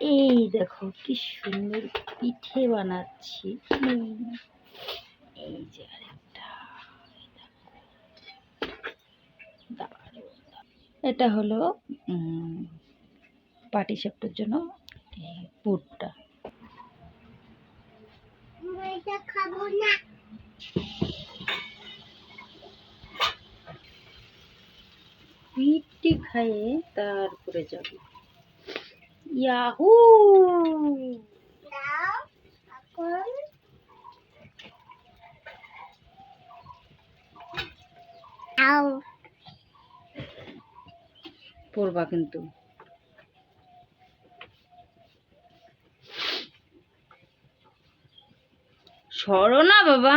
এই দেখো কি সুন্দর পিঠে বানাচ্ছি। এই যে আরেকটা। এটা হলো পাটি সাপটার জন্য পুরটা। খাব না পিঠটি খাইয়ে তারপরে যাবে। ইয়াহু পড়বা কিন্তু। সরো না বাবা।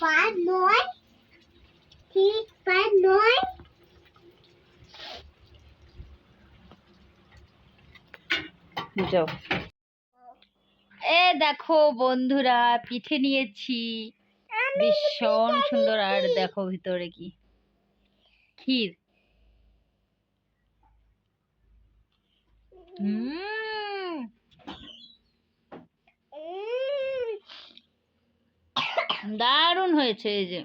নয় নয়। যাও। এ দেখো বন্ধুরা পিঠে নিয়েছি। ভীষণ সুন্দর আর দেখো ভিতরে কি? ক্ষীর। হুম। দারুণ হয়েছে এই যে।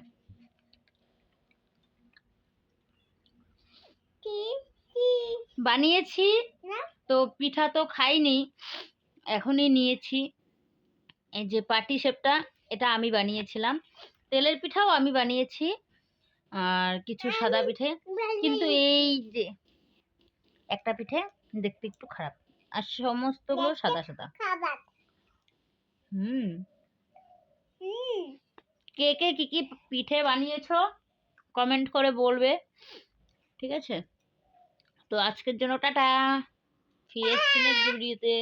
বানিয়েছি তো পিঠা তো খাইনি এখনই নিয়েছি। এই যে পাটি শেপটা এটা আমি বানিয়েছিলাম। তেলের পিঠাও আমি বানিয়েছি আর কিছু সাদা পিঠে। কিন্তু এই যে একটা পিঠে দেখতে একটু খারাপ। আর সমস্তগুলো সাদা সাদা। হুম। কে কে কী কী পিঠে বানিয়েছ কমেন্ট করে বলবে। ঠিক আছে? তো আজকের জন্য টাটা। ফিরে এসছি ভিডিওতে